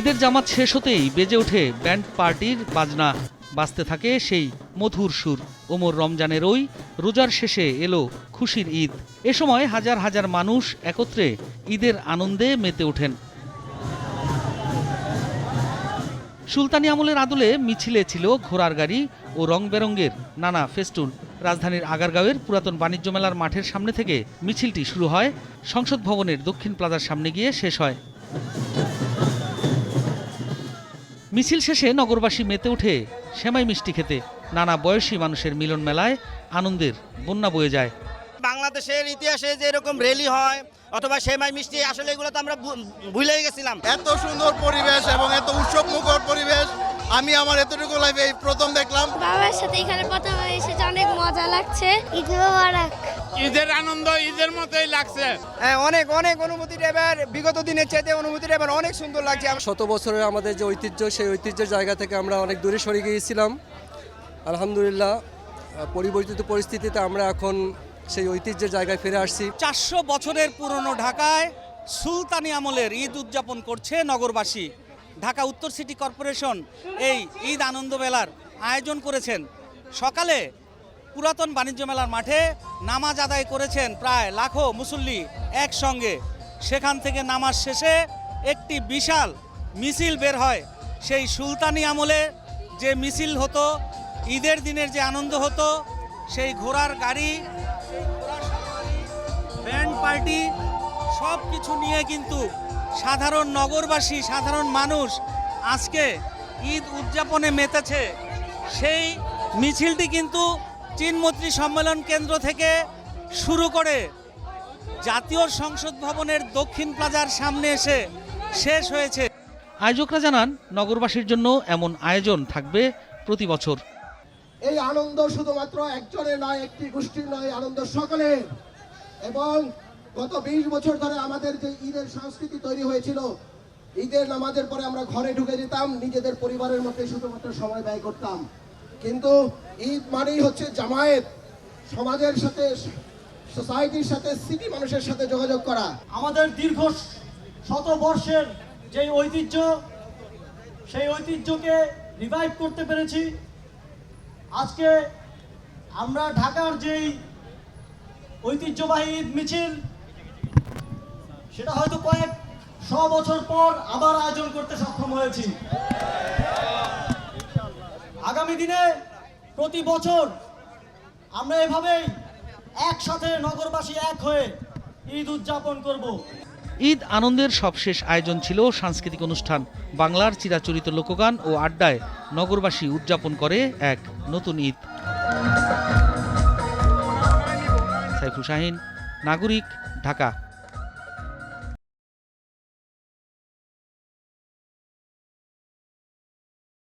ঈদের জামাত শেষ হতেই বেজে ওঠে ব্যান্ড পার্টির বাজনা। বাজতে থাকে সেই মধুর সুর। ওমর রমজানের ওই রোজার শেষে এলো খুশির ঈদ। এ সময় হাজার হাজার মানুষ একত্রে ঈদের আনন্দে মেতে ওঠেন। সুলতানি আমলের আদলে মিছিলে ছিল ঘোড়ার গাড়ি ও রং বেরঙ্গের নানা ফেস্টুন। রাজধানীর আগারগাঁওয়ের পুরাতন বাণিজ্য মেলার মাঠের সামনে থেকে মিছিলটি শুরু হয়। সংসদ ভবনের দক্ষিণ প্লাজার সামনে গিয়ে শেষ হয়। মিছিল শেষে নগরবাসী মেতে উঠে সেমাই মিষ্টি খেতে। নানা বয়সী মানুষের মিলন মেলায় আনন্দের বন্যা বয়ে যায়। বাংলাদেশের ইতিহাসে যে এরকম র্যালি হয় অথবা সেমাই মিষ্টি আসলে এগুলো তো আমরা ভু- ভুলেই গেছিলাম। এত সুন্দর পরিবেশ এবং এত উৎসব মুখর পরিবেশ আমি আমার এতটুকু লাইফে এই প্রথম দেখলাম। বাবার সাথে এখানে প্রথম এসেছে অনেক মজা লাগছে। ঈদ মোবারক। ঈদের আনন্দ ঈদের মতোই লাগছে। হ্যাঁ অনেক অনেক অনুভূতিটা এবার বিগত দিনের চাইতে অনুভূতিটা এবার অনেক সুন্দর লাগছে। শত বছরের আমাদের যে ঐতিহ্য সেই ঐতিহ্যের জায়গা থেকে আমরা অনেক দূরে সরে গিয়েছিলাম। আলহামদুলিল্লাহ পরিবর্তিত পরিস্থিতিতে আমরা এখন সেই ঐতিহ্যের জায়গায় ফিরে আসছি। চারশো বছরের পুরনো ঢাকায় সুলতানি আমলের ঈদ উদযাপন করছে নগরবাসী। ঢাকা উত্তর সিটি কর্পোরেশন এই ঈদ আনন্দ মেলার আয়োজন করেছেন। সকালে পুরাতন বাণিজ্য মেলার মাঠে নামাজ আদায় করেছেন প্রায় লাখো মুসল্লি একসঙ্গে। সেখান থেকে নামাজ শেষে একটি বিশাল মিছিল বের হয়। সেই সুলতানি আমলে যে মিছিল হতো, ঈদের দিনের যে আনন্দ হতো, সেই ঘোড়ার গাড়ি ব্যান্ড পার্টি সব কিছু নিয়ে কিন্তু সাধারণ নগরবাসী সাধারণ মানুষ আজকে ঈদ উদযাপনে মেতেছে। সেই মিছিলটি কিন্তু চীনমন্ত্রী সম্মেলন কেন্দ্র থেকে শুরু করে জাতীয় সংসদ ভবনের দক্ষিণ প্লাজার সামনে এসে শেষ হয়েছে। আয়োজকরা জানান নগরবাসীর জন্য এমন আয়োজন থাকবে প্রতি বছর। এই আনন্দ শুধুমাত্র একজনের নয় একটি গোষ্ঠীর নয় আনন্দ সকলের। এবং গত বিশ বছর ধরে আমাদের যে ঈদের সংস্কৃতি তৈরি হয়েছিল, ঈদের নামাজের পরে আমরা ঘরে ঢুকে যেতাম, নিজেদের পরিবারের মধ্যে শুধুমাত্র সময় ব্যয় করতাম। কিন্তু ঈদ মানেই হচ্ছে জামায়াত, সমাজের সাথে, সোসাইটির সাথে, সিটি মানুষের সাথে যোগাযোগ করা। আমাদের দীর্ঘ শত বর্ষের যে ঐতিহ্য, সেই ঐতিহ্যকে রিভাইভ করতে পেরেছি। আজকে আমরা ঢাকার যেই ঐতিহ্যবাহী ঈদ মিছিল সেটা হয়তো কয়েক শ বছর পর আবার আয়োজন করতে সক্ষম হয়েছি। আগামী দিনে প্রতি বছর আমরা এভাবেই একসাথে নগরবাসী এক হয়ে ঈদ উদযাপন করব। ঈদ আনন্দের সবশেষ আয়োজন ছিল সাংস্কৃতিক অনুষ্ঠান। বাংলার চিরাচরিত লোকগান ও আড্ডায় নগরবাসী উদযাপন করে এক নতুন ঈদ। সাইফুল শাহিন, নাগরিক, ঢাকা।